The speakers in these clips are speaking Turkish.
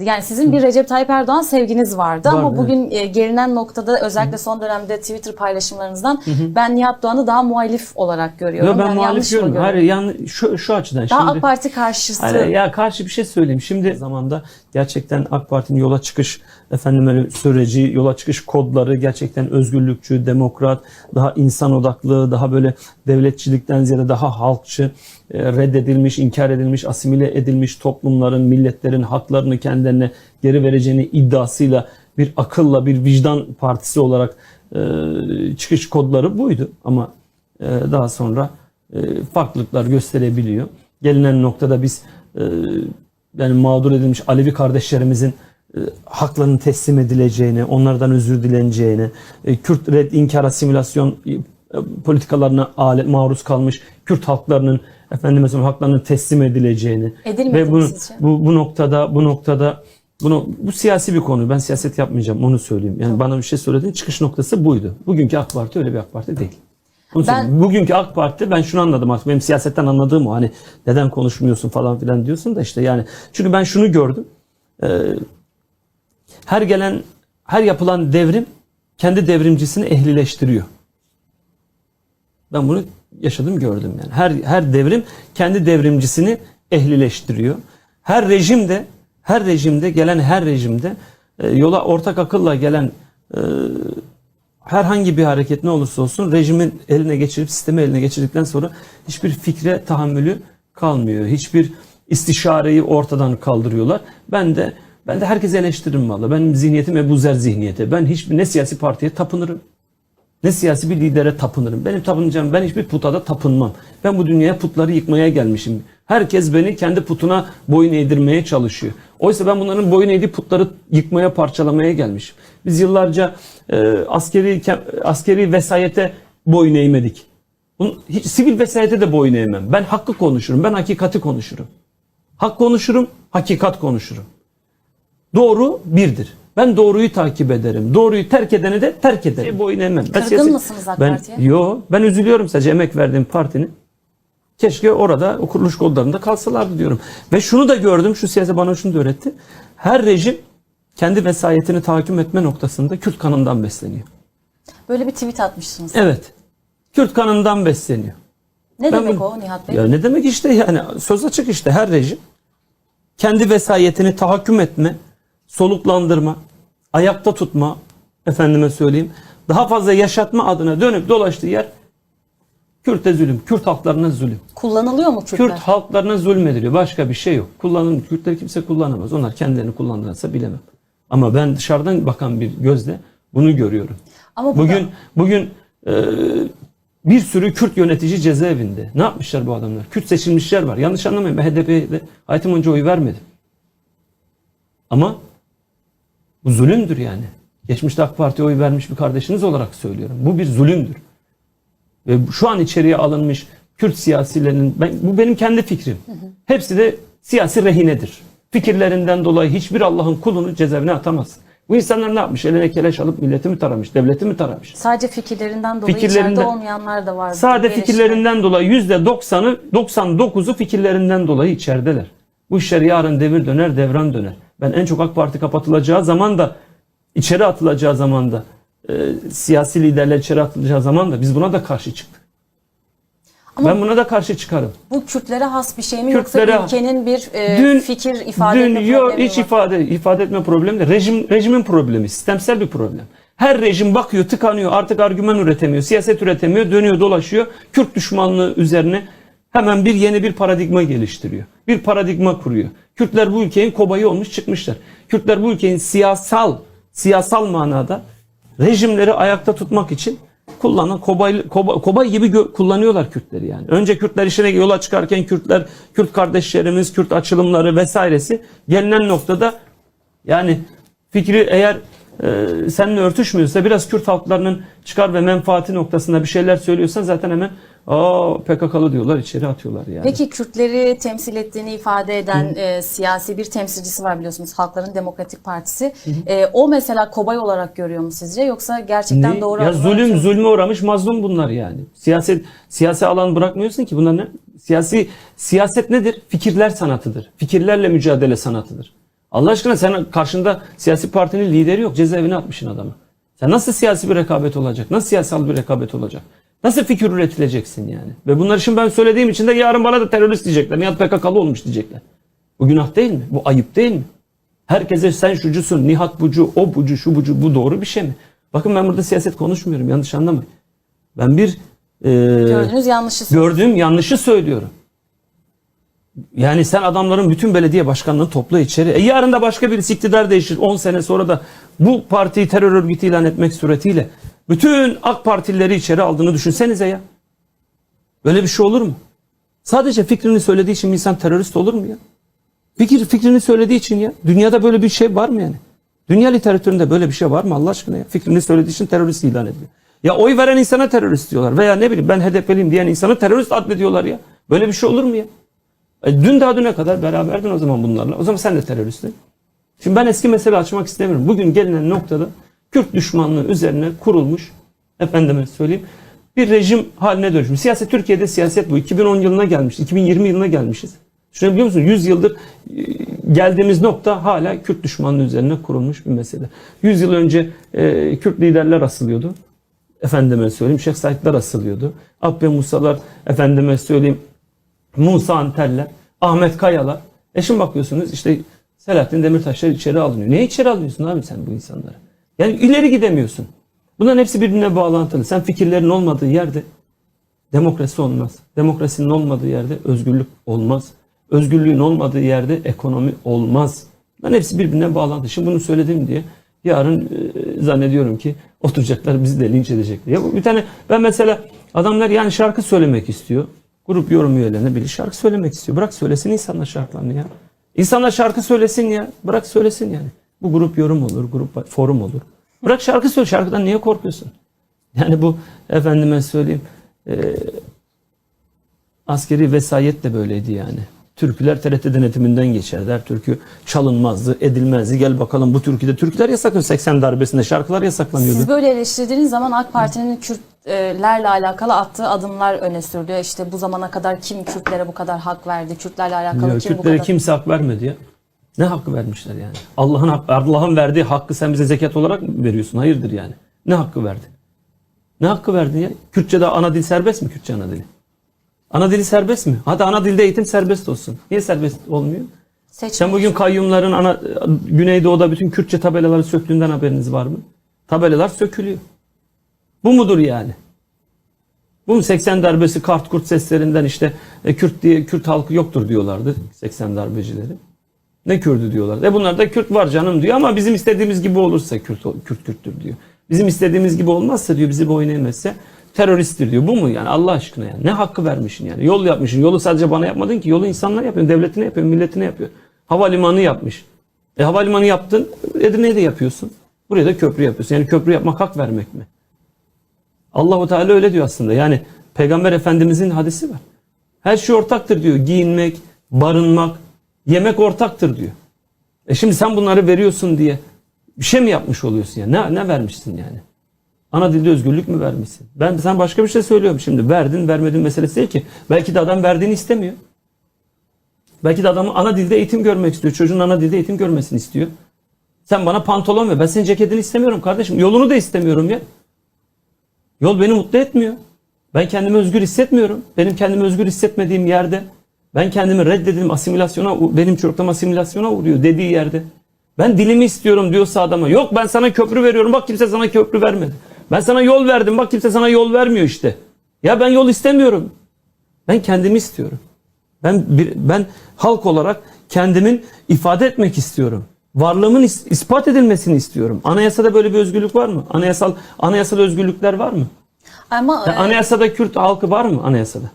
Yani sizin bir Recep Tayyip Erdoğan sevginiz vardı ama Vardı, bugün e, gelinen noktada özellikle son dönemde Twitter paylaşımlarınızdan ben Nihat Doğan'ı daha muhalif olarak görüyorum. Yo, ben Yani muhalif görüyorum? Hayır yani şu, şu açıdan. Daha şimdi, AK Parti karşısı. Hayır, ya karşı bir şey söyleyeyim. Şimdi zamanda gerçekten AK Parti'nin yola çıkış efendim öyle süreci, yola çıkış kodları gerçekten özgürlükçü, demokrat, daha insan odaklı, daha böyle devletçilikten ziyade daha halkçı, e, reddedilmiş, inkar edilmiş, asimile edilmiş toplumların, milletlerin haklarını kendilerine geri vereceğini iddiasıyla bir akılla, bir vicdan partisi olarak e, çıkış kodları buydu. Ama e, daha sonra farklılıklar gösterebiliyor. Gelinen noktada biz yani mağdur edilmiş Alevi kardeşlerimizin haklarının teslim edileceğini, onlardan özür dileneceğini, e, Kürt red inkar asimilasyon e, politikalarına alet maruz kalmış Kürt halklarının efendime söyleyeyim haklarının teslim edileceğini Edilmedi ve bu, sizce? bu bu noktada bu noktada bunu bu siyasi bir konu. Ben siyaset yapmayacağım onu söyleyeyim. Yani bana bir şey söyledin çıkış noktası buydu. Bugünkü AK Parti öyle bir AK Parti değil. Bunu Ben- söyleyeyim. Bugünkü AK Parti ben şunu anladım artık. Benim siyasetten anladığım o. Hani neden konuşmuyorsun falan filan diyorsun da işte yani. Çünkü ben şunu gördüm. Ee, her gelen, her yapılan devrim kendi devrimcisini ehlileştiriyor. Ben bunu yaşadım gördüm yani. Her her devrim kendi devrimcisini ehlileştiriyor. Her rejimde her rejimde gelen her rejimde e, yola ortak akılla gelen e, herhangi bir hareket ne olursa olsun rejimin eline geçirip sistemi eline geçirdikten sonra hiçbir fikre tahammülü kalmıyor. Hiçbir istişareyi ortadan kaldırıyorlar. Ben de ben de herkese eleştiririm valla. Benim zihniyetim Ebu Zer zihniyeti. Ben hiçbir ne siyasi partiye tapınırım ne siyasi bir lidere tapınırım. Benim tapınacağım, ben hiçbir puta da tapınmam. Ben bu dünyaya putları yıkmaya gelmişim. Herkes beni kendi putuna boyun eğdirmeye çalışıyor. Oysa ben bunların boyun eğdiği putları yıkmaya, parçalamaya gelmişim. Biz yıllarca e, askeri askeri vesayete boyun eğmedik. Bunun, hiç sivil vesayete de boyun eğmem. Ben hakkı konuşurum, ben hakikati konuşurum. Hak konuşurum, hakikat konuşurum. Doğru birdir. Ben doğruyu takip ederim. Doğruyu terk edeni de terk ederim. boyun eğmem. Ben Kırgın mısınız AK ben, Parti'ye? Yo, ben üzülüyorum sadece emek verdiğim partinin. Keşke orada o kuruluş kodlarında kalsalardı diyorum. Ve şunu da gördüm, şu siyaset bana şunu da öğretti. Her rejim kendi vesayetini tahakküm etme noktasında Kürt kanından besleniyor. Böyle bir tweet atmışsınız. Evet. Kürt kanından besleniyor. Ne Ben demek bunu- o Nihat Bey? Ya ne demek işte yani söz açık işte her rejim kendi vesayetini tahakküm etme, soluklandırma, ayakta tutma efendime söyleyeyim. Daha fazla yaşatma adına dönüp dolaştığı yer Kürt'e zulüm, Kürt halklarına zulüm. Kullanılıyor mu Kürtler? Kürt halklarına zulmediliyor. Başka bir şey yok. Kullanım Kürtleri kimse kullanamaz. Onlar kendilerini kullanırsa bilemem. Ama ben dışarıdan bakan bir gözle bunu görüyorum. Ama bu da- Bugün bugün e, bir sürü Kürt yönetici cezaevinde. Ne yapmışlar bu adamlar? Kürt seçilmişler var. Yanlış anlamayın. Ben HDP'ye de hayatım önce oy vermedim. Ama bu zulümdür yani. Geçmişte AK Parti'ye oy vermiş bir kardeşiniz olarak söylüyorum. Bu bir zulümdür. Ve şu an içeriye alınmış Kürt siyasilerinin, ben, bu benim kendi fikrim. Hepsi de siyasi rehinedir. Fikirlerinden dolayı hiçbir Allah'ın kulunu cezaevine atamaz. Bu insanlar ne yapmış? Eline keleş alıp milleti mi taramış, devleti mi taramış? Sadece fikirlerinden dolayı Fikirlerinden- içeride olmayanlar da var. Sade Diğer fikirlerinden dolayı yüzde doksanı, 99'u fikirlerinden dolayı içerideler. Bu işler yarın devir döner, devran döner. Ben en çok AK Parti kapatılacağı zaman da, içeri atılacağı zaman da, e, siyasi liderler içeri atılacağı zaman da biz buna da karşı çıktık. Ama- ben buna da karşı çıkarım. Bu Kürtlere has bir şey mi Kürtlere- yoksa ülkenin bir e, Dün- fikir ifade Dün etme yo, problemi hiç var? ifade ifade etme problemi de rejim rejimin problemi, sistemsel bir problem. Her rejim bakıyor, tıkanıyor, artık argüman üretemiyor, siyaset üretemiyor, dönüyor, dolaşıyor. Kürt düşmanlığı üzerine hemen bir yeni bir paradigma geliştiriyor. Bir paradigma kuruyor. Kürtler bu ülkenin kobayı olmuş çıkmışlar. Kürtler bu ülkenin siyasal siyasal manada rejimleri ayakta tutmak için kullanan kobay, koba- kobay gibi gö- kullanıyorlar Kürtleri yani. Önce Kürtler işine yola çıkarken Kürtler, Kürt kardeşlerimiz, Kürt açılımları vesairesi gelinen noktada yani fikri eğer e, seninle örtüşmüyorsa biraz Kürt halklarının çıkar ve menfaati noktasında bir şeyler söylüyorsan zaten hemen aa PKK'lı diyorlar içeri atıyorlar yani. Peki Kürtleri temsil ettiğini ifade eden e, siyasi bir temsilcisi var biliyorsunuz Halkların Demokratik Partisi. E, o mesela kobay olarak görüyor mu sizce yoksa gerçekten Ne? doğru ya zulüm zulme uğramış mazlum bunlar yani. Siyaset siyasi alan bırakmıyorsun ki bunlar ne? Siyasi siyaset nedir? Fikirler sanatıdır. Fikirlerle mücadele sanatıdır. Allah aşkına sen karşında siyasi partinin lideri yok. Cezaevine atmışsın adamı. Sen nasıl siyasi bir rekabet olacak? Nasıl siyasal bir rekabet olacak? Nasıl fikir üretileceksin yani? Ve bunları şimdi ben söylediğim için de yarın bana da terörist diyecekler. Nihat PKK'lı olmuş diyecekler. Bu günah değil mi? Bu ayıp değil mi? Herkese sen şucusun, Nihat bucu, o bucu, şu bucu. Bu doğru bir şey mi? Bakın ben burada siyaset konuşmuyorum. Yanlış anlamayın. Ben bir e, Gördüğünüz yanlışı gördüğüm yanlışı söylüyorum. Yani sen adamların bütün belediye başkanlarını topla içeri. E yarın da başka birisi iktidar değişir. 10 sene sonra da bu partiyi terör örgütü ilan etmek suretiyle bütün AK Partilileri içeri aldığını düşünsenize ya. Böyle bir şey olur mu? Sadece fikrini söylediği için insan terörist olur mu ya? Fikir fikrini söylediği için ya. Dünyada böyle bir şey var mı yani? Dünya literatüründe böyle bir şey var mı Allah aşkına ya? Fikrini söylediği için terörist ilan ediliyor. Ya oy veren insana terörist diyorlar. Veya ne bileyim ben HDP'liyim diyen insanı terörist addediyorlar ya. Böyle bir şey olur mu ya? E, dün daha düne kadar beraberdin o zaman bunlarla. O zaman sen de teröristtin. Şimdi ben eski mesele açmak istemiyorum. Bugün gelinen noktada Kürt düşmanlığı üzerine kurulmuş, efendime söyleyeyim, bir rejim haline dönüşmüş. Siyaset Türkiye'de siyaset bu. 2010 yılına gelmiş, 2020 yılına gelmişiz. Düşünebiliyor musun? 100 yıldır e, geldiğimiz nokta hala Kürt düşmanlığı üzerine kurulmuş bir mesele. 100 yıl önce e, Kürt liderler asılıyordu. Efendime söyleyeyim Şeyh Saidler asılıyordu. Abbe Musalar, efendime söyleyeyim Musa Anteller, Ahmet Kayalar. E şimdi bakıyorsunuz işte Selahattin Demirtaşlar içeri alınıyor. Niye içeri alıyorsun abi sen bu insanları? Yani ileri gidemiyorsun. Bunların hepsi birbirine bağlantılı. Sen fikirlerin olmadığı yerde demokrasi olmaz. Demokrasinin olmadığı yerde özgürlük olmaz. Özgürlüğün olmadığı yerde ekonomi olmaz. Bunların hepsi birbirine bağlantılı. Şimdi bunu söyledim diye yarın e, zannediyorum ki oturacaklar bizi de linç edecekler. Ya bu bir tane ben mesela adamlar yani şarkı söylemek istiyor. Grup yorum üyelerine biri şarkı söylemek istiyor. Bırak söylesin insanlar şarkılarını ya. İnsanlar şarkı söylesin ya. Bırak söylesin yani. Bu grup yorum olur, grup forum olur. Bırak şarkı söyle. Şarkıdan niye korkuyorsun? Yani bu efendime söyleyeyim e, askeri vesayet de böyleydi yani. Türküler TRT denetiminden geçerdi. Her türkü çalınmazdı, edilmezdi. Gel bakalım bu türküde. Türküler yasaklanıyor. 80 darbesinde şarkılar yasaklanıyordu. Siz böyle eleştirdiğiniz zaman AK Parti'nin Kürtlerle alakalı attığı adımlar öne sürülüyor. İşte bu zamana kadar kim Kürtlere bu kadar hak verdi? Kürtlerle alakalı Ya, kim bu Kürtlere kadar... kimse hak vermedi ya. Ne hakkı vermişler yani? Allah'ın Allah'ın verdiği hakkı sen bize zekat olarak mı veriyorsun? Hayırdır yani? Ne hakkı verdi? Ne hakkı verdi ya? Kürtçe'de ana dil serbest mi? Kürtçe ana dili. Ana dili serbest mi? Hadi ana dilde eğitim serbest olsun. Niye serbest olmuyor? Seçmen- Sen bugün kayyumların ana Güneydoğu'da bütün Kürtçe tabelaları söktüğünden haberiniz var mı? Tabelalar sökülüyor. Bu mudur yani? Bu mu 80 darbesi kart kurt seslerinden işte e, Kürt diye Kürt halkı yoktur diyorlardı 80 darbecileri. Ne Kürdü diyorlar. E bunlar da Kürt var canım diyor ama bizim istediğimiz gibi olursa Kürt Kürt Kürttür diyor. Bizim istediğimiz gibi olmazsa diyor bizi boyun eğmezse teröristtir diyor. Bu mu yani Allah aşkına yani? Ne hakkı vermişsin yani? Yol yapmışsın. Yolu sadece bana yapmadın ki. Yolu insanlar yapıyor. Devletine yapıyor. Milletine yapıyor. Havalimanı yapmış. E havalimanı yaptın. Edirne'ye de yapıyorsun. Buraya da köprü yapıyorsun. Yani köprü yapmak hak vermek mi? Allahu Teala öyle diyor aslında. Yani Peygamber Efendimizin hadisi var. Her şey ortaktır diyor. Giyinmek, barınmak, yemek ortaktır diyor. E şimdi sen bunları veriyorsun diye bir şey mi yapmış oluyorsun ya? Ne, ne vermişsin yani? Ana dilde özgürlük mü vermişsin? Ben sen başka bir şey söylüyorum şimdi. Verdin, vermedin meselesi değil ki. Belki de adam verdiğini istemiyor. Belki de adam ana dilde eğitim görmek istiyor. Çocuğun ana dilde eğitim görmesini istiyor. Sen bana pantolon ver. Ben senin ceketini istemiyorum kardeşim. Yolunu da istemiyorum ya. Yol beni mutlu etmiyor. Ben kendimi özgür hissetmiyorum. Benim kendimi özgür hissetmediğim yerde ben kendimi reddedildim asimilasyona benim çocuklarım asimilasyona uğruyor dediği yerde. Ben dilimi istiyorum diyorsa adama yok ben sana köprü veriyorum bak kimse sana köprü vermedi. Ben sana yol verdim bak kimse sana yol vermiyor işte. Ya ben yol istemiyorum. Ben kendimi istiyorum. Ben bir, ben halk olarak kendimin ifade etmek istiyorum. Varlığımın is- ispat edilmesini istiyorum. Anayasada böyle bir özgürlük var mı? Anayasal anayasal özgürlükler var mı? Ama Ya e, anayasada Kürt halkı var mı anayasada?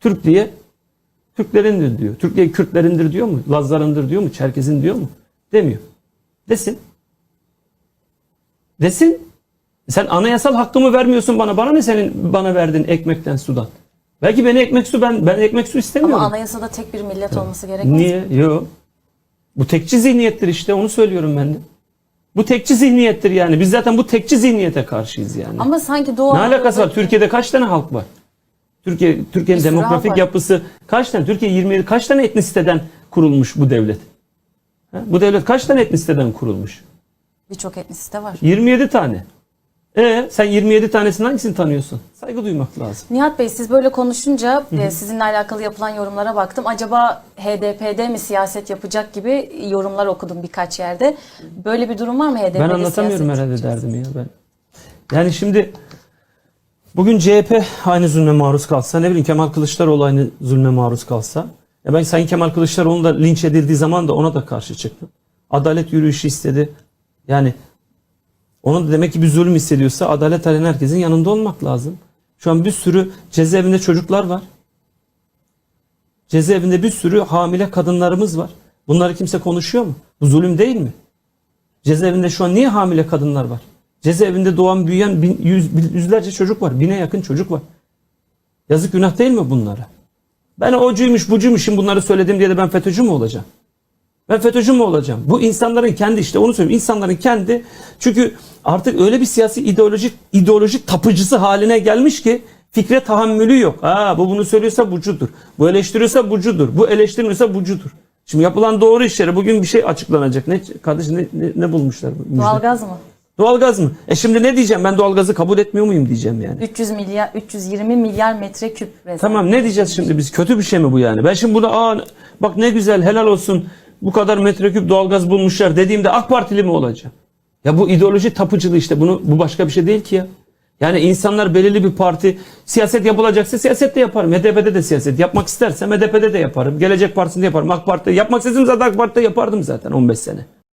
Türk diye Türklerindir diyor. Türk diye Kürtlerindir diyor mu? Lazlarındır diyor mu? Çerkezin diyor mu? Demiyor. Desin. Desin. Sen anayasal hakkımı vermiyorsun bana. Bana ne senin bana verdiğin ekmekten sudan? Belki beni ekmek su ben ben ekmek su istemiyorum. ama anayasada tek bir millet olması gerekmez. Niye? Yok. Bu tekçi zihniyettir işte onu söylüyorum ben de. Bu tekçi zihniyettir yani. Biz zaten bu tekçi zihniyete karşıyız yani. Ama sanki Doğu Ne alakası var? Türkiye'de kaç tane halk var? Türkiye Türkiye'nin demografik yapısı kaç tane? Türkiye 27 kaç tane etnisiteden kurulmuş bu devlet? Ha? Bu devlet kaç tane etnisiteden kurulmuş? Birçok etnisite var. 27 tane. E sen 27 tanesinin hangisini tanıyorsun? Saygı duymak lazım. Nihat Bey siz böyle konuşunca e, sizinle alakalı yapılan yorumlara baktım. Acaba HDP'de mi siyaset yapacak gibi yorumlar okudum birkaç yerde. Böyle bir durum var mı HDP'de Ben anlatamıyorum siyaset herhalde yapacağız? derdimi ya ben. Yani şimdi bugün CHP aynı zulme maruz kalsa, ne bileyim Kemal Kılıçdaroğlu aynı zulme maruz kalsa. Ya ben Sayın Kemal Kılıçdaroğlu da linç edildiği zaman da ona da karşı çıktım. Adalet yürüyüşü istedi. Yani onun da demek ki bir zulüm hissediyorsa adalet arayan herkesin yanında olmak lazım. Şu an bir sürü cezaevinde çocuklar var. Cezaevinde bir sürü hamile kadınlarımız var. Bunları kimse konuşuyor mu? Bu zulüm değil mi? Cezaevinde şu an niye hamile kadınlar var? Cezaevinde doğan büyüyen bin, yüz, yüzlerce çocuk var. Bine yakın çocuk var. Yazık günah değil mi bunlara? Ben ocuymuş bucuymuşum bunları söyledim diye de ben FETÖ'cü mü olacağım? Ben FETÖ'cü mü olacağım? Bu insanların kendi işte onu söyleyeyim. İnsanların kendi çünkü artık öyle bir siyasi ideolojik ideolojik tapıcısı haline gelmiş ki fikre tahammülü yok. Aa bu bunu söylüyorsa bucudur. Bu eleştiriyorsa bucudur. Bu eleştirmiyorsa bucudur. Şimdi yapılan doğru işlere bugün bir şey açıklanacak. Ne kardeşim ne, ne, ne bulmuşlar? bu müjde? Doğalgaz mı? Doğalgaz mı? E şimdi ne diyeceğim? Ben doğalgazı kabul etmiyor muyum diyeceğim yani. 300 milyar 320 milyar metreküp rezerv. Tamam ne diyeceğiz şimdi biz? Kötü bir şey mi bu yani? Ben şimdi burada aa bak ne güzel helal olsun bu kadar metreküp doğalgaz bulmuşlar dediğimde AK Partili mi olacağım? Ya bu ideoloji tapıcılığı işte bunu bu başka bir şey değil ki ya. Yani insanlar belirli bir parti siyaset yapılacaksa siyaset de yaparım. HDP'de de siyaset yapmak istersem HDP'de de yaparım. Gelecek Partisi'nde yaparım. AK Parti'de yapmak istediğim zaten AK Parti'de yapardım zaten 15 sene.